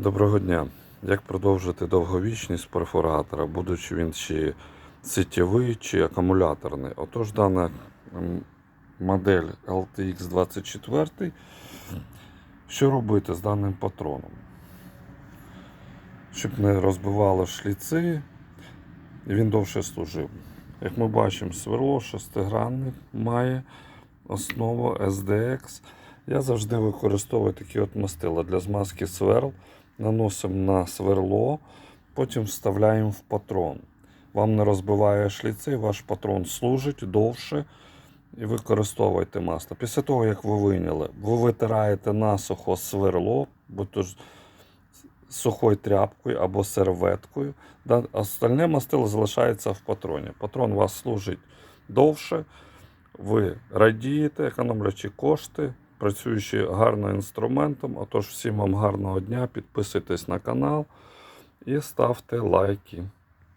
Доброго дня. Як продовжити довговічність перфоратора, будучи він чи сетєвий, чи акумуляторний? Отож, дана модель LTX 24. Що робити з даним патроном? Щоб не розбивало шліци, він довше служив. Як ми бачимо, сверло шестигранне має основу SDX. Я завжди використовую такі от мастила для змазки сверл. Наносимо на сверло, потім вставляємо в патрон. Вам не розбиває шліци, ваш патрон служить довше і використовуйте масло. Після того, як ви виняли, ви витираєте насухо сверло, будь-то ж сухою тряпкою або серветкою. Да, Остальне мастило залишається в патроні. Патрон у вас служить довше, ви радієте, економлячи кошти, працюючи гарно інструментом. Отож, всім вам гарного дня, підписуйтесь на канал і ставте лайки.